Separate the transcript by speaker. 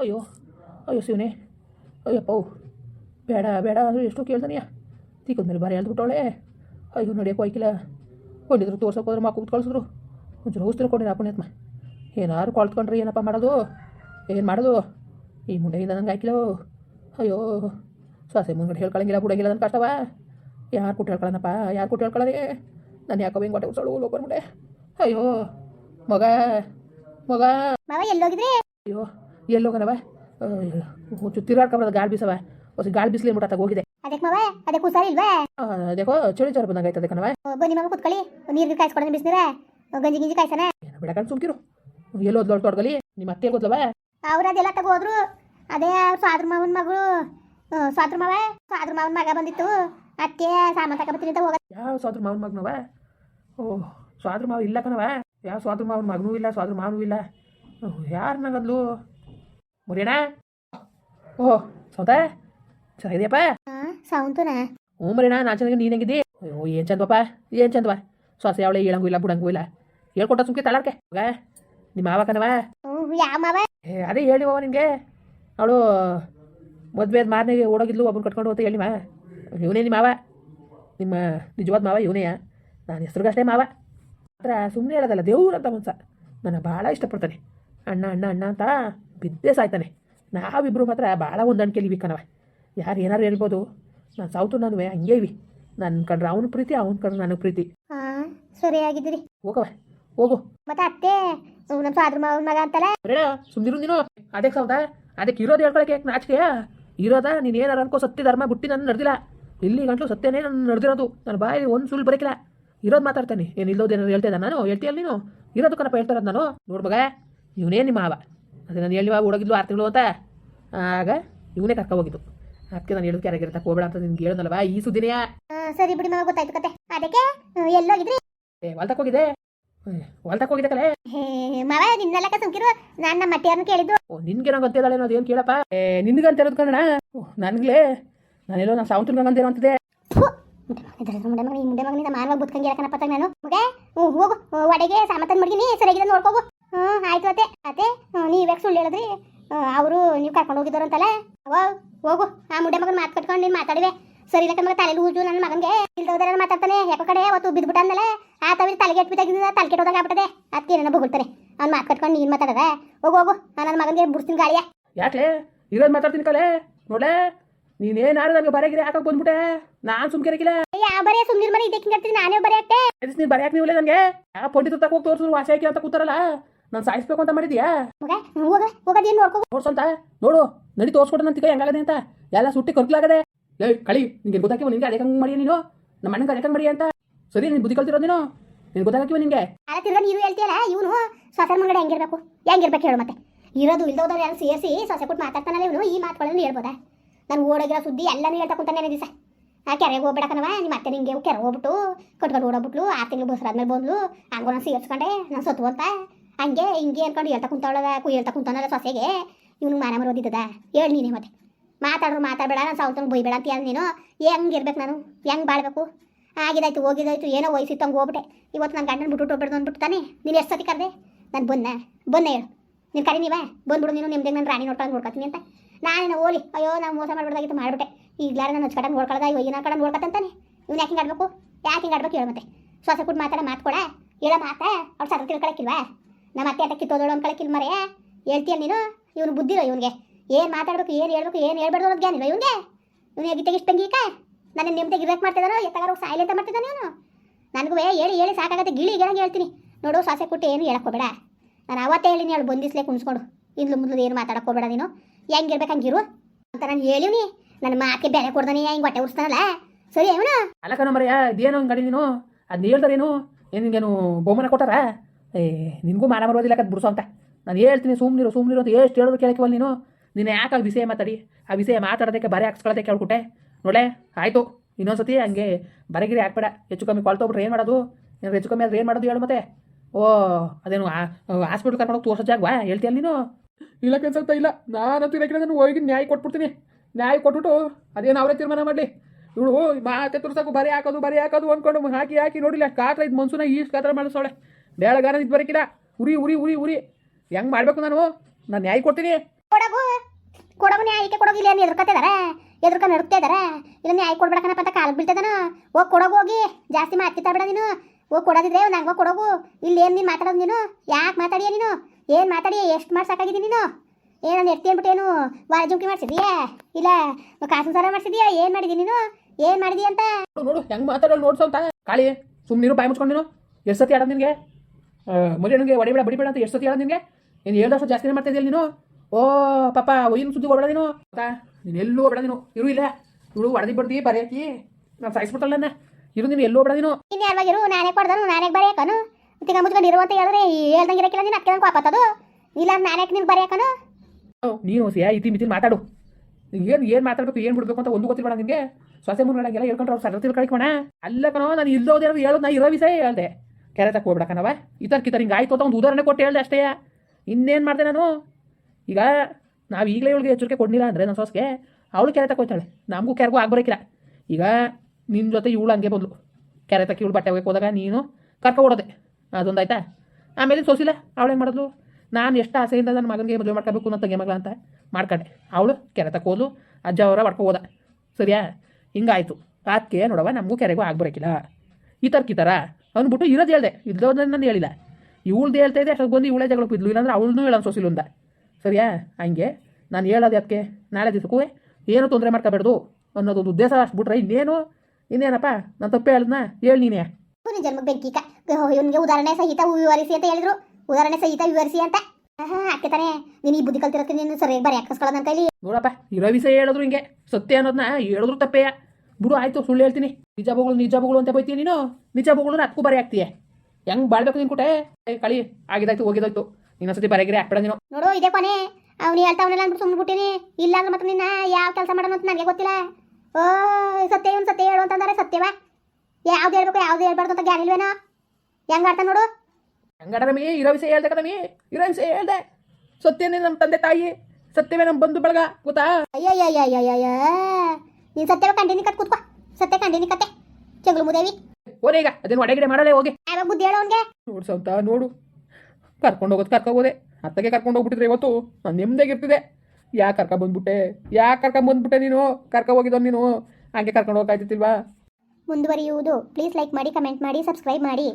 Speaker 1: ಅಯ್ಯೋ ಅಯ್ಯೋ ಶಿವನೇ ಅಯ್ಯಪ್ಪ ಬೇಡ ಬೇಡ ಅಂದರೂ ಎಷ್ಟು ಕೇಳ್ತಾನೆಯ ತಿಕ್ಕದ ಮೇಲೆ ಬಾರಿ ಎಳ್ದ್ಬಿಟ್ಟವಳೆ ಅಯ್ಯೋ ನಡಿಯಕ್ಕೆ ಹೋಯ್ಕಿಲ್ಲ ಕೊಂಡಿದ್ರು ತೋರ್ಸಕ್ಕೆ ಹೋದ್ರೆ ಮಕ್ಕ ಕಳಿಸಿದ್ರು ಒಂಚೂರು ಔಷಧಿ ಕೊಂಡಿನ ಪುಣ್ಯತ್ಮ. ಏನಾರು ಕೊಳ್ತ್ಕೊಂಡ್ರೆ ಏನಪ್ಪ ಮಾಡೋದು? ಏನು ಮಾಡೋದು? ಈ ಮುಂಡೆಯಿಂದ ನಂಗೆ ಹಾಕಿಲ್ಲ. ಅಯ್ಯೋ ಸೊಸೆ ಮುಂಗಡೆ ಹೇಳ್ಕೊಳಂಗಿಲ್ಲ ಬಿಡಂಗಿಲ್ಲ ನನ್ನ ಕಷ್ಟವ. ಯಾರು ಕೊಟ್ಟು ಹೇಳ್ಕೊಳ್ಳೋಣಪ್ಪ ಯಾರು ಕೊಟ್ಟು ಹೇಳ್ಕೊಳ್ಳೋದೇ ನಾನು ಯಾಕೋ ಹಿಂಗೆ ಹೊಟ್ಟೆ ಉಸಳು ಲೋಕರ್ ಮುಂಡೆ ಅಯ್ಯೋ ಮಗ ಮಗ.
Speaker 2: ಎಲ್ಲೋಗಿದ್ರಿ
Speaker 1: ಅಯ್ಯೋ ಎಲ್ಲೋಗನವ ಹುಚ್ಚು ತಿರುಗಾಡ್ಕೊಂಬರೋದು ಗಾಳಿ ಬೀಸವ. ಹೊಸ ಗಾಳಿ ಬಿಸಿಲಿ ಮುಟ್ಟ ಹೋಗಿದೆ
Speaker 2: ಅದಕ್ಕೆ ಮಾವ ಅದಕ್ಕೆ ಹುಷಾರಿಲ್ವಾ
Speaker 1: ಅದೇಕೋ ಚಳಿ ಜ್ವರ ಬಂದಂಗೆ ಆಯ್ತದೆ ಕಣವ
Speaker 2: ಓ, ಬನ್ನಿ ಮಾವ ಕುತ್ಕೊಳ್ಳಿ. ನೀರು ಕಾಯಿಸ್ಕೊಡೋಣ ಬಿಸಿನೀರ? ಗಂಜಿ ಗಿಂಜಿ ಕಾಯ್ಸನ
Speaker 1: ಬಿಡಕಂಡು ಸುಮ್ಕಿರು. ಎಲ್ಲೋ ದೊಡ್ಡ ತೊಡ್ಗಲಿ ನಿಮ್ಮ ಅತ್ತೆ ಗೊತ್ತಲ್ವ
Speaker 2: ಅವ್ರು ಅದೆಲ್ಲ ತಗೋದ್ರು. ಅದೇ ಸ್ವಾದ್ರ ಮಾವನ ಮಗಳು. ಸ್ವಾದ್ರ ಮಾವ? ಸ್ವಾದ್ರ ಮಾವನ ಮಗ ಬಂದಿತ್ತು. ಅತ್ತೆ ಸಾಮಾನು ತಗೊಬತ್ತೀನಿ ಅಂತ ಹೋಗ
Speaker 1: ಯಾವ ಸ್ವಾದ್ರ ಮಾವನ ಮಗನವ? ಓ ಸ್ವಾದ್ರ ಮಾವ ಇಲ್ಲ ಕಣವ ಯಾವ ಸ್ವಾದ್ರ ಮಾವನ ಮಗನೂ ಇಲ್ಲ ಸ್ವಾದ್ರ ಮಾವನೂ ಇಲ್ಲ. ಯಾರು ನಂಗದ್ಲು ಮುರಿಯಣ? ಓಹ್ ಸೌತ ಚೆನ್ನಾಗಿದೆಯಪ್ಪ?
Speaker 2: ಸೌಂತುನ
Speaker 1: ಹ್ಞೂ ಮರಿಯಣ ನಾನು ಚೆನ್ನಾಗಿ ನೀನು ಹೆಂಗಿದ್ದಿ? ಅಯ್ಯೋ ಏನು ಚಂದಪ್ಪ ಏನು ಚಂದವ? ಸೊಸೆ ಅವಳೆ ಹೇಳಂಗೂ ಇಲ್ಲ ಬಿಡಂಗೂ ಇಲ್ಲ. ಹೇಳ್ಕೊಟ್ಟ ಸುಮ್ಕೆ ತಳರ್ಕೆ. ಮಗ ನಿಮ್ಮ ಮಾವ ಕಣವ ಏ ಅದೇ ಹೇಳಿ ಮಾವ ನಿಮಗೆ. ಅವಳು ಮದುವೆ ಮಾರನೆಗೆ ಓಡೋಗಿದ್ಲು ಒಬ್ಬನ ಕಟ್ಕೊಂಡು ಹೋಗ್ತಾ ಹೇಳಿ ಮಾ ಇವನೇ ನಿಮ್ಮ ಮಾವ. ನಿಮ್ಮ ನಿಜವಾದ ಮಾವ ಇವನೇಯ. ನಾನು ಹೆಸ್ರಿಗಷ್ಟೇ ಮಾವ. ಹತ್ರ ಸುಮ್ಮನೆ ಹೇಳೋದಲ್ಲ ದೇವ್ರ ಅಂತ ಮನ್ಸ. ನನ್ನ ಭಾಳ ಇಷ್ಟಪಡ್ತಾನೆ. ಅಣ್ಣ ಅಣ್ಣ ಅಣ್ಣ ಅಂತ. ಬಿದ್ದೇ ಸಾಯ್ತಾನೆ. ನಾವಿಬ್ಬರು ಮಾತ್ರ ಭಾಳ ಹೊಂದಾಣಿಕೆಲಿವಿ ಕಣವ ಯಾರು ಏನಾರು ಹೇಳ್ಬೋದು ನಾನು ಸಾವ್ತು ನಾನು ಹಂಗೆ ಇವಿ. ನನ್ನ ಕಂಡ್ರೆ ಅವನ ಪ್ರೀತಿ ಅವನ ಕಂಡ್ರೆ ನನಗೆ ಪ್ರೀತಿ.
Speaker 2: ಹಾಂ
Speaker 1: ಹೋಗವ ಹೋಗು.
Speaker 2: ಮತ್ತೆ ಅತ್ತೆ ನಮ್ಮ ಸಾದ್ರ ಮಾವನ ಮಗ ಅಂತಲ್ಲ?
Speaker 1: ಬೇಡ ಸುಮ್ಮನಿರು ನೀನು. ಅದಕ್ಕೆ ಸೌದ ಅದಕ್ಕೆ ಇರೋದು ಹೇಳ್ಕೊಳಕ್ಕೆ ಯಾಕೆ ನಾಚಿಕೆ? ಇರೋದ ನೀನು ಏನಾರ ಅನ್ಕೋ ಸತ್ಯ ಧರ್ಮ ಬಿಟ್ಟು ನಾನು ನಡೆದಿಲ್ಲ. ಇಲ್ಲಿ ಗಂಟ್ಲು ಸತ್ಯನೇ ನಾನು ನಡೆದಿರೋದು. ನನ್ನ ಬಾಯಿ ಒಂದು ಸುಳ್ಳು ಬರಕಿಲ್ಲ. ಇರೋದು ಮಾತಾಡ್ತಾನೆ. ಏನು ಹೇಳ್ತಾ ಇದ್ದ ನಾನು? ಹೇಳ್ತೀಯಲ್ಲ ನೀನು? ಇರೋದು ಕಣಪ್ಪ ಹೇಳ್ತಾರದು ನಾನು. ನೋಡ್ಬಗ ಇವನೇ ನಿಮ್ಮ ಮಾವ. ಅದೇ ನಾನು ಹೇಳಿ ಓಡೋಗಿದ್ಲು ಆರು ತಿಂಗಳು ಅಂತ ಆಗ ಇವನೇ ಕರ್ಕ ಹೋಗಿದ್ದು. ಅದಕ್ಕೆ ನಾನು ಹೇಳೋದು ಯಾರಾಗಿರತ್ತೆ ಹೋಗ್ಬೇಡ ಅಂತ ನಿನ್ಗೆ ಹೇಳೋದಲ್ವಾ? ಈ ಸುದ್ದಿನೇ
Speaker 2: ಸರಿ ಬಿಡಿ ಮಾವ ಗೊತ್ತಾಯ್ತು ಕತೆ. ಅದಕ್ಕೆ ಎಲ್ಲೋಗಿದ್ರಿ?
Speaker 1: ಏ ಹೊಲ್ತಕ್ಕೆ ಹೋಗಿದೆ ಹೊಲ್ತಕ್ಕೆ ಹೋಗಿದೆ ಕಲೆ?
Speaker 2: ಮಾವ ನಿನ್ನೆಲ್ಲ ಸುಮ್ಕಿರು. ನಾನು ನಮ್ಮ ಅಟ್ಟಿಯವ್ರನ್ನ ಕೇಳಿದ್ದು.
Speaker 1: ಓ ನಿನ್ಗೆ ನಂಗೆ ಗೊತ್ತಿದ್ದಾಳೆ ಅನ್ನೋದು ಏನು ಕೇಳಪ್ಪ? ಏ ಅಂತ ಇರೋದು ಕಣ ನನಗ್ಲೇ? ನಾನೆಲ್ಲೋ ನಾನು ಸಾವಂತ ಅಂತೀರೋ ಅಂತಿದೆ
Speaker 2: ಮುಂದೆ ಮಗನಿಂದ ಮಾನವಾಗಿ ಬುತ್ಕಂಗೆ ನಾನು. ಮಗ ಹೋಗು ಒಡೆಗೆ ಸಾಮಾತನ್ ಮಡ್ಗಿನಿ ಸರಿಯಾಗಿದೆ ನೋಡ್ಕೋಗು. ಹ್ಞೂ ಆಯ್ತು ಅತ್ತೆ. ಅತ್ತೆ ನೀವು ಯಾಕೆ ಸುಳ್ಳು ಹೇಳಿದ್ರಿ. ಅವರು ನೀವು ಕರ್ಕೊಂಡು ಹೋಗಿದ್ರು ಅಂತಲ್ಲ ಅವ ಹೋಗು. ಆ ಮುಂಡೆ ಮಗನ ಮಾತು ಕಟ್ಕೊಂಡು ನೀನು ಮಾತಾಡಿವೆ. ಸರಿ ಇಲ್ಲ ಮಗ ತಲೆ ಲೂಜು ನನ್ನ ಮಗನಿಗೆ. ಇಲ್ದೋದ್ರೆ ಮಾತಾಡ್ತಾನೆ. ಯಾಕೋ ಕಡೆ ಅವತ್ತು ಬಿದ್ಬಿಟ್ಟ ಅಂದಲೆ ಆ ತವಿ ತಲೆಗೆ ಬಿದ್ದಾಗಿದ್ದ ತಲೆ ಕೆಟ್ಟೋದಾಗ ಆಗ್ಬಿಟ್ಟದೆ. ಅದಕ್ಕೆ ಏನೇನೋ ಬೊಗಳ್ತಾರೆ. ಅವ್ನು ಮಾತು ಕಟ್ಕೊಂಡು ನೀನು ಮಾತಾಡದ. ಹೋಗು ಹೋಗು. ನಾನು ನನ್ನ ಮಗನಿಗೆ ಬಿಡ್ತೀನಿ ಗಾಳಿಯ.
Speaker 1: ಯಾಕೆ ಇರೋದು ಮಾತಾಡ್ತೀನಿ ಕಲೆ. ನೋಡ್ಲೆ? ನೀನೇನಾರು ನನಗೆ ಬರೆಗಿರಿ ಹಾಕಕ್ಕೆ ಬಂದ್ಬಿಟ್ಟೆ? ನಾನ್ ಸುಮ್ಕಿರಕಿಲ್ಲ
Speaker 2: ಯಾವ ಬರೀ ಸುಮ್ಮನೆ ಮನೆ ಇದಕ್ಕೆ ನಾನೇ ಬರೀ ಅಟ್ಟೆ
Speaker 1: ಎದಿಸ್ ನೀನು ಬರೆಯಕ್ಕೆ ನೀವಲ್ಲ ನನಗೆ? ಯಾವ ಪಂಡಿತ ತಕ್ಕ ಹೋಗಿ ತೋರಿಸಿದ್ರು ವಾಸಿ ಹಾಕಿ ಅಂತ ಕೂತಾರಲ್ಲ. ನಾನು ಸಾಯಿಸ್ಬೇಕು ಅಂತ ಮಾಡಿದ್ಯಾ?
Speaker 2: ಮಗ ಹೋಗ ಹೋಗೋದೇನು ನೋಡ್ಕೋ
Speaker 1: ತೋರ್ಸಂತ ನೋಡು ನಡಿ ತೋರ್ಸ್ಕೊಡು ನನ್ನ ತಿಕ್ಕ ಹೆಂಗಾಗದೆ ಅಂತ. ಎಲ್ಲ ಸುಟ್ಟಿ ಕರ್ಕಲಾಗದೆ. ಲೇ ಕಳಿ ನಿಂಗೆ ಗೊತ್ತಾಕಿವ ನಿಂಗೆ ಅದೇ ಹಂಗೆ ಮಾಡಿ ನೀನು? ನಮ್ಮ ಅಣ್ಣಂಗೆ ಅದಕ್ಕೆ ಮಾಡಿ ಅಂತ. ಸರಿ ನೀನು ಬುದ್ಧಿ ಕಲ್ತಿರೋದು ನೀನು? ನಿನ್ ಗೊತ್ತಾಕಿವ ನಿಂಗೆ?
Speaker 2: ಅಲ್ಲ ತಿರ್ಗಾ ನೀನು ಹೇಳ್ತೀಯಲ್ಲ ಇವನು ಸೊಸೆ ಮುಂಗಡೆ ಹೆಂಗಿರ್ಬೇಕು ಹೆಂಗಿರ್ಬೇಕು ಹೇಳು ಮತ್ತೆ. ಇರೋದು ಇಲ್ದೋದ್ರೆ ಎಲ್ಲ ಸೇರಿಸಿ ಸೊಸೆ ಕೊಟ್ಟು ಮಾತಾಡ್ತಾನಲ್ಲ ಇವನು ಈ ಮಾತುಗಳನ್ನು ಹೇಳ್ಬೋದಾ? ನಾನು ಓಡೋಗಿರೋ ಸುದ್ದಿ ಎಲ್ಲನೂ ಹೇಳ್ತಾ ಕುಂತಾನೆ ದಿವಸ. ಆ ಕೆರೆಗೆ ಹೋಗ್ಬಿಡಕನವ ನಿಮ್ಮ ಅತ್ತೆ ನಿಂಗೆ ಕೆರೆ ಹೋಗ್ಬಿಟ್ಟು ಕಟ್ಕೊಂಡು ಓಡೋಗ್ಬಿಟ್ಲು ಆ ತಿಂಗಳು ಬಸ್ರಾದ್ಮೇಲೆ ಬಂದ್ಲು ಹಂಗೋ ನಾನು ಸೇರ್ಸ್ಕೊಂಡೆ ನಾನು ಸತ್ತು ಅಂತ ಹಂಗೆ ಹಿಂಗೆ ಅನ್ಕೊಂಡು ಹೇಳ್ತಾ ಕುಂತಾಳದ ಕು ಹೇಳ್ತಾ ಕುಂತಾನಲ್ಲ ಸೊಸೆಗೆ. ಇವನು ಮಾನ ಮರೋದಿದ್ದದ ಹೇಳಿ ನೀನೇ ಮತ್ತೆ. ಮಾತಾಡ್ರು ಮಾತಾಡಬೇಡ, ನಾನು ಸಾವುತಂಗೆ ಬೈಬೇಡ ಅಂತ ಹೇಳಿ ನೀನು. ಹೆಂಗಿರ್ಬೇಕು ನಾನು? ಹೆಂಗೆ ಬಾಳ್ಬೇಕು? ಆಗಿದಾಯ್ತು, ಹೋಗಿದಾಯ್ತು, ಏನೋ ವಯಸ್ಸಿತ್ತು ಹಂಗೆ ಹೋಗ್ಬಿಟ್ಟೆ. ಇವತ್ತು ನನ್ನ ಗಂಡನ ಬಿಟ್ಟು ಹೋಗ್ಬಿಡ್ದು ಅಂದ್ಬಿಟ್ಟು ತಾನೆ. ನೀನು ಎಷ್ಟು ಸತಿ ಕರೆದೆ? ನಾನು ಬನ್ನ. ಬನ್ನ ಹೇಳು. ನೀನು ಕರಿ ನೀವ? ಬಂದ್ಬಿಡು ನೀನು, ನಿಮ್ದೆ ನಾನು ರಾಣಿ ನೋಡ್ಕೊಂಡು ನೋಡ್ಕೊತೀನಿ ಅಂತ. ನಾನೇನು ಓಲಿ, ಅಯ್ಯೋ, ನಾನು ಮೋಸ ಮಾಡ್ಬಿಡ್ದಾಗಿತ್ತು, ಮಾಡ್ಬಿಟ್ಟೆ. ಈಗಲಾರ ನಾನು ಹಚ್ಕಡೆ ನೋಡ್ಕೊಳ್ದ ಅಯ್ಯೋ ಏನೋ ಕಡೆ ನೋಡ್ಕೊತಂತಾನೆ ಇವ್ನು ಯಾಕೆ ಹಿಂಗೆ ಆಡ್ಬೇಕು? ಯಾಕೆ ಹಿಂಗೆ ಆಡ್ಬೇಕು? ಹೇಳು ಮತ್ತೆ. ಸೊಸೆ ಕೊಟ್ಟು ಮಾತಾಡ ಮಾತ್ಕೊಡ ಹೇಳೋ ಮಾತಾ. ಅವ್ರು ಸರ್ ತಿಳ್ಕೊಳಕ್ಕಿಲ್ವಾ ನಮ್ಮ ಅತ್ತೆ ಅತ್ತೆ ಕಿತ್ತೋದಳು ಅನ್ಕೊಳಕ್ಕಿಲ್ಲ ಮರೆ. ಹೇಳ್ತೀಯ ನೀನು? ಇವನು ಬುದ್ಧಿರೋ ಇವನಿಗೆ. ಏನು ಮಾತಾಡಬೇಕು, ಏನು ಹೇಳ್ಬೇಕು, ಏನು ಹೇಳ್ಬಾರ್ದು ಅನ್ನೋದು ಜ್ಞಾನಿಲ್ಲ ಇವನಿಗೆ? ಇವನು ಎಗಿತೆಗೆ ಇಷ್ಟ ತಂಗೀಕ ನನ್ನ ನೆಮ್ಮದಿಗೆ ಮಾಡ್ತಿದ್ದಾನೋ ಎತ್ತಾಗ ಸಾಯಿಲೆ ಅಂತ ಮಾಡ್ತಿದ್ದಾನೆ ಇವನು. ನನಗೂ ಹೇಳಿ ಹೇಳಿ ಸಾಕಾಗತ್ತೆ. ಗಿಳಿ ಗಿಳಂಗೆ ಹೇಳ್ತೀನಿ. ನೋಡು, ಸಾಸೆ ಕೊಟ್ಟು ಏನು ಹೇಳಕ್ಕೋಬೇಡ ನಾನು ಅವತ್ತೇ ಹೇಳಿನಿ ಹೇಳು ಬಂದಿಸ್ಲೇ ಕುಣಿಸ್ಕೊಂಡು. ಇಂದ್ಲು ಮುಂದ್ಲು ಏನು ಮಾತಾಡಕ್ಕೋಬೇಡ ನೀನು. ಹೆಂಗಿರ್ಬೇಕು ಹಂಗಿರು ಅಂತ ನಾನು ಹೇಳಿವ್ನಿ. ನನ್ನ ಮಾತಿಗೆ ಬೆಲೆ ಕೊಡ್ದಾನೆ, ಹೆಂಗೆ ಹೊಟ್ಟೆ ಉರ್ಸ್ತಾನಲ್ಲ. ಸರಿ ಅವನು
Speaker 1: ಅಲ್ಲ ಕಣ ಮರೆಯ, ಇದೇನು ಗಡಿ ನೀನು? ಅದು ಹೇಳ್ತಾರೇನು ಏನು ನಿಂಗೇನು ಬಹುಮಾನ ಕೊಟ್ಟಾರ? ಏ, ನಿನಗೂ ಮಾನ ಬರೋದಿಲ್ಲ ಬಿಡ್ಸೋ ಅಂತ. ನಾನು ಹೇಳ್ತೀನಿ ಸುಮ್ಮನಿರು ಸುಮ್ಮನಿರು ಅಂತ ಎಷ್ಟು ಹೇಳಿದ್ರು ಕೇಳಕ್ಕಿವಲ್ಲ ನೀನು. ನೀನು ಯಾಕೆ ಆ ವಿಷಯ ಮಾತಾಡಿ? ಆ ವಿಷಯ ಮಾತಾಡೋದಕ್ಕೆ ಬರೆ ಹಾಕ್ಸ್ಕೊಳ್ಳೋದಕ್ಕೆ ಕೇಳ್ಕೊಟ್ಟೆ ನೋಡೇ ಆಯಿತು. ಇನ್ನೊಂದ್ಸತಿ ಹಂಗೆ ಬರಗಿರಿ ಹಾಕ್ಬೇಡ. ಹೆಚ್ಚು ಕಮ್ಮಿ ಕೊಳ್ತೊಬಿಟ್ರೆ ಏನು ಮಾಡೋದು? ಏನಾದ್ರು ಹೆಚ್ಚು ಕಮ್ಮಿ ಆದರೆ ಏನು ಮಾಡೋದು ಹೇಳು ಮತ್ತೆ. ಓ, ಅದೇನು ಹಾಸ್ಪಿಟ್ಲ್ ಕರ್ಕೊಂಡು ತೋರ್ಸೋ ಜಾಗವಾ? ಹೇಳ್ತೀಯಲ್ಲ ನೀನು? ಇಲ್ಲ ಕೆಲ್ಸತ್ತ ಇಲ್ಲ. ನಾನಂತೂ ಇರಕ್ಕಿಲ್ಲ ನಾನು ಹೋಗಿ ನ್ಯಾಯ ಕೊಟ್ಬಿಡ್ತೀನಿ. ನ್ಯಾಯ ಕೊಟ್ಬಿಟ್ಟು ಅದೇನು ಅವರೇ ತೀರ್ಮಾನ ಮಾಡಲಿ. ಇವಳು ಮಾತೆ ತುರ್ಸಕ್ಕೂ ಬರೀ ಹಾಕೋದು ಬರೀ ಹಾಕೋದು ಅಂದ್ಕೊಂಡು ಹಾಕಿ ಹಾಕಿ ನೋಡಿಲ್ಲ. ಕಾತ್ರ ಇದು ಮನ್ಸೂನ ಈಸ್ಟ್ ಕಾತರ ಮಾಡಿಸೋಳೆ ಬೇಳಗಾನ ಇದು ಬರಕಿಲ್ಲ. ಉರಿ ಉರಿ ಉರಿ ಉರಿ. ಹೆಂಗ್ ಮಾಡಬೇಕು ನಾನು? ನಾನು ನ್ಯಾಯ ಕೊಡ್ತೀನಿ.
Speaker 2: ಕೊಡಗು. ಕೊಡಗು ನ್ಯಾಯಕ್ಕೆ ಕೊಡೋಗಿಲ್ಲ ಏನು ಎದುರ್ಕತ್ತಿದಾರ? ಎದುರ್ಕೊಂಡು ನಡುಕ್ತಾ ಇದಾರೆ? ಇಲ್ಲ ನ್ಯಾಯ ಕೊಡ್ಬೇಕನಪ್ಪ ಅಂತ ಕಾಲ್ ಬೀಳ್ತದನ? ಹೋಗಿ ಕೊಡಗು ಹೋಗಿ. ಜಾಸ್ತಿ ಮಾತಿತ್ತ ಬೇಡ ನೀನು. ಹೋಗಿ ಕೊಡೋದಿದ್ರೆ ಒಂದು ಹಂಗ ಕೊಡಗು. ಇಲ್ಲಿ ಏನು ನೀನು ಮಾತಾಡೋದು ನೀನು? ಯಾಕೆ ಮಾತಾಡಿಯ ನೀನು? ಏನು ಮಾತಾಡಿ ಎಷ್ಟು ಮಾಡಿ ಸಾಕಾಗಿದ್ದೀನಿ ನೀನು? ಏನೊಂದು ಎತ್ತಿ ಅಂದ್ಬಿಟ್ಟೇನು ವಾರ ಜುಂಕಿ ಮಾಡ್ಸಿದೀಯಾ? ಇಲ್ಲ ಕಾಸು ಸಾರ ಮಾಡ್ಸಿದೀಯಾ? ಏನು ಮಾಡಿದಿ ನೀನು? ಏನು ಮಾಡಿದಿ ಅಂತ?
Speaker 1: ನೋಡು ಹೆಂಗ್ ಹೆಂಗೆ ಮಾತಾಡೋದು ನೋಡ್ಸೋ ಅಂತ. ಕಾಳಿ ಸುಮ್ಮನೆ ಬಾಯಿ ಮುಚ್ಕೊಂಡು ನೀನು. ಎಷ್ಟು ಸತಿ ಆಡೋದು ನಿನಗೆ? ಮರಿ ನನಗೆ ಹೊಡಿಬೇಡ ಬಡಿಬೇಡ ಅಂತ ಎಷ್ಟು ಸತಿ ಹೇಳೋದು ನಿನಗೆ? ನೀನು ಹೇಳ್ದಷ್ಟು ಜಾಸ್ತಿನೇ ಮಾಡ್ತಾ ಇದೆಯಲ್ಲ ನೀನು? ಓ ಪಾಪ ಒಯ್ಯಿನ ಸುದ್ದಿ ಹೊರಬೇಡ ನೀನು? ಗೊತ್ತಾ? ನೀನು ಎಲ್ಲೂ ಹೋಗ್ಬೇಡ ನೀನು. ಇರು ಇಲ್ಲ. ಇವಳು ಒಡೆದಿ ಬಿಡ್ತಿ ಬರೆಯಕಿ ನಾನು ಸಾಯಿಸ್ಬಿಟ್ಟಲ್ಲ ನನ್ನ ಇರು ನೀನು ಎಲ್ಲೂ ಹೋಗ್ಬೇಡ ನೀನು.
Speaker 2: ಇನ್ನು ಯಾವಾಗಿರು ನಾನೇ ಕೊಡ್ದನು ನಾನೇ ಬರೆಯಕನು. ತಿಂಗ ಮುಚ್ಕೊಂಡು ಇರು ಅಂತ ಹೇಳಿದ್ರೆ ಹೇಳ್ದಂಗೆ ಇರಕ್ಕಿಲ್ಲ ನೀನು ಅಕ್ಕೆ ಕಾಪತ್ತದು ಇಲ್ಲ ನಾನೇ ನೀನು ಬರೆಯಕನು?
Speaker 1: ನೀನು ಸ್ಯಾ ಇತಿ ಮಿತಿ ಮಾತಾಡು. ಏನು ಏನು ಮಾತಾಡಬೇಕು ಏನು ಬಿಡ್ಬೇಕು ಅಂತ ಒಂದು ಗೊತ್ತಿಲ್ಲ ನಿಮಗೆ ಸೊಸೆ ಮುನ್ನಡೆಗೆಲ್ಲ ಹೇಳ್ಕೊಂಡ್ರೆ ಅವ್ರು ಸರ್ ತಿಳ್ಕೊಳ್ಕೋಣ ಅಲ್ಲ ಕಣೋ ನಾನು ಇಲ್ಲೋದೇನೋ ಹೇಳೋದು ನಾ ಇರೋ ವಿಷಯ ಹೇಳ್ದೆ. ಕೆರೆ ಹೋಗ್ಬಿಡಕನವ ಥರ ಕಿತರ ಹಿಂಗೆ ಆಯ್ತು ಒಂದು ಉದಾಹರಣೆ ಕೊಟ್ಟು ಹೇಳ್ದೆ ಅಷ್ಟೇ. ಇನ್ನೇನು ಮಾಡಿದೆ ನಾನು? ಈಗ ನಾವು ಈಗಲೇ ಇವಳಿಗೆ ಎಚ್ಚರಿಕೆ ಕೊಡಲಿಲ್ಲ ಅಂದರೆ ನನ್ನ ಸೋಸ್ಗೆ, ಅವಳು ಕೆರೆ ತಕ್ಕೋಯ್ತಾಳೆ ನಮಗೂ ಕೆರೆಗೂ ಆಗ್ಬರಕಿಲ್ಲ. ಈಗ ನಿನ್ನ ಜೊತೆ ಇವಳು ಹಂಗೆ ಬಂದಳು ಕೆರೆ ತಕ್ಕ ಇವಳು ಬಟ್ಟೆ ಹೋಗಕ್ಕೆ ಹೋದಾಗ ನೀನು ಕರ್ಕೊ ಓಡೋದೆ. ಅದೊಂದು ಆಯ್ತಾ? ಆಮೇಲೆ ಸೋಸಿಲ್ಲ ಅವಳು ಹೆಂಗೆ ಮಾಡಿದ್ಲು? ನಾನು ಎಷ್ಟು ಆಸೆಯಿಂದ ನನ್ನ ಮಗನಿಗೆ ಮದುವೆ ಮಾಡ್ಕೋಬೇಕು ಅಂತ ತಂಗಿ ಅಂತ ಮಾಡ್ಕೊಂಡೆ. ಅವಳು ಕೆರೆ ತಕ್ಕ ಹೋದ್ಲು, ಅಜ್ಜ ಅವರ ಮಾಡ್ಕೊ ಹೋದ. ಸರಿಯಾ? ಹಿಂಗಾಯಿತು. ಅದಕ್ಕೆ ನೋಡವ ನಮಗೂ ಕೆರೆಗೂ ಆಗ್ಬರಕಿಲ್ಲ. ಈ ಥರ ಥರ ಅಂದ್ಬಿಟ್ಟು ಇರೋದು ಹೇಳಿದೆ. ಇಲ್ಲದೋದನ್ನ ನಾನು ಹೇಳಿಲ್ಲ. ಇವಳ್ದು ಹೇಳ್ತಾ ಇದೆ ಅಷ್ಟೊಂದು ಬಂದು ಇವಳೇ ಜಗಳ ಬಿದ್ಲು ಇಲ್ಲಾಂದ್ರೆ ಅವಳನ್ನೂ ಹೇಳೋಣ ಸೊಸಿಲು ಅಂತ. ಸರಿಯಾ? ಹಂಗೆ. ನಾನು ಹೇಳೋದು ಅದಕ್ಕೆ ನಾಳೆ ದಿವಸಕ್ಕೂ ಏನು ತೊಂದರೆ ಮಾಡ್ಕೋಬೇಡ್ದು ಅನ್ನೋದೊಂದು ಉದ್ದೇಶ ಅಷ್ಟು ಬಿಟ್ರೆ ಇನ್ನೇನು? ಇನ್ನೇನಪ್ಪ? ನಾನು ತಪ್ಪೇ ಹೇಳ್ದನ? ಹೇಳಿ ನೀನೇ.
Speaker 2: ಜನ್ಮ ಜನ್ಮಕ್ಕೆ ಬೆಂಕಿ ಇವನಿಗೆ ಉದಾಹರಣೆ ಸಹಿತ ವಿವರಿಸಿ ಅಂತ ಹೇಳಿದ್ರು. ಉದಾಹರಣೆ ಸಹಿತ ವಿವರಿಸಿ ಅಂತ. ಅಕ್ಕೆ ತಾನೇ. ನೀನು ಈ ಬುದ್ಧಿ ಕಲ್ತಿರೋಕ್ಕೆ ನೀನು ಸರಿಯಾಗಿ ಬರೀ ಕಸ್ಕೊಳ್ಳೋದು ಅಂತ ಕೈಲಿ.
Speaker 1: ನೋಡಪ್ಪ ಇರೋ ವಿಷಯ ಹೇಳಿದ್ರು ಹಿಂಗೆ. ಸತ್ಯ ಅನ್ನೋದನ್ನ ಹೇಳಿದ್ರು ತಪ್ಪೇಯ. ಬಿಡು ಆಯ್ತು ಸುಳ್ಳು ಹೇಳ್ತೀನಿ. ನಿಜ ಬೊಗಳು ನಿಜ ಬೊಗಳು ಅಂತ ಬೈತೀನಿ ನೀನು. ನಿಜ ಬೊಗಳು ಅದಕ್ಕೂ ಬರೆ ಆಗ್ತೀಯ. ಹೆಂಗ್ ಬಾಳ್ಬೇಕು ನಿನ್ ಕುಟೆ? ಕಳಿ ಆಗಿದಾಯ್ತು ಹೋಗಿದಾಯ್ತು. ಇನ್ನೊಂದ್ಸತಿ ಬರೆಗಿರಿ ಹಾಕ್ಬೇಡ ನೀನು.
Speaker 2: ನೋಡು ಇದೇ ಕೊನೆ. ಅವ್ನು ಹೇಳ್ತಾವನೆಲ್ಲ ಅಂದ್ಬಿಟ್ಟು ಸುಮ್ಮನೆ ಬಿಟ್ಟಿನಿ. ಇಲ್ಲ ಅಂದ್ರೆ ಮತ್ತೆ ನಿನ್ನ ಯಾವ ಕೆಲಸ ಮಾಡೋಣ ಅಂತ ನನಗೆ ಗೊತ್ತಿಲ್ಲ. ಓ ಸತ್ಯ ಇವನ್ ಸತ್ಯ ಹೇಳು ಅಂತಂದ್ರೆ ಸತ್ಯವಾ? ಯಾವ್ದು ಹೇಳ್ಬೇಕು ಯಾವ್ದು ಹೇಳ್ಬಾರ್ದು ಅಂತ ಗ್ಯಾನ್ ಇಲ್ವೇನೋ? ಹೆಂಗ್ ಆಡ್ತಾನೆ ನೋಡು.
Speaker 1: ಹಂಗಾಡ ರಮಿ? ಇರೋ ವಿಷಯ ಹೇಳ್ದೆ ಕದಮಿ ಇರೋ ವಿಷಯ ಹೇಳ್ದೆ. ಸತ್ಯನೇ ನಮ್ಮ ತಂದೆ ತಾಯಿ. ಸತ್ಯವೇ ನಮ್ಮ ಬಂಧು ಬಳಗ ಗೊತ್ತಾ?
Speaker 2: ಅಯ್ಯಯ್ಯಯ್ಯಯ್ಯಯ್ಯ ನೀನು ಸತ್ಯವ ಕಂಡಿನಿ ಕಟ್ ಕೂತ್ಕೋ. ಸತ್ಯ ಕಂಡಿನಿ ಕತೆ ಚಂಗ್ಲು ಮುದೇವಿ.
Speaker 1: ಓನೇ ಈಗ ಅದೇನು ಒಡೆಗಿಡೆ ಮಾಡಲೇ ಹೋಗಿ.
Speaker 2: ಯಾವಾಗ ಬುದ್ಧಿ ಹೇಳೋ ಅವನ್ಗೆ.
Speaker 1: ನೋಡು ಸೌತ ನೋಡು. ಕರ್ಕೊಂಡು ಹೋಗೋದು ಕರ್ಕೋಬೋದೆ ಅತ್ತಗೆ ಕರ್ಕೊಂಡು ಹೋಗ್ಬಿಟ್ಟಿದ್ರೆ ಇವತ್ತು ನಾನು ನೆಮ್ಮದಿಯಾಗಿರ್ತಿದೆ ಯಾಕೆ ಕರ್ಕ ಬಂದ್ಬಿಟ್ಟೆ? ಯಾಕೆ ಕರ್ಕ ಬಂದ್ಬಿಟ್ಟೆ ನೀನು? ಕರ್ಕ ಹೋಗಿದ್ದೋ ನೀನು? ಹಂಗೆ ಕರ್ಕೊಂಡು ಹೋಗ್ತಾಯ್ತಿಲ್ವಾ
Speaker 2: ಮುಂದುವರಿಯುವುದು. ಪ್ಲೀಸ್ ಲೈಕ್ ಮಾಡಿ ಕಮೆಂಟ್ ಮಾಡಿ ಸಬ್ಸ್ಕ್ರೈಬ್ ಮಾಡಿ.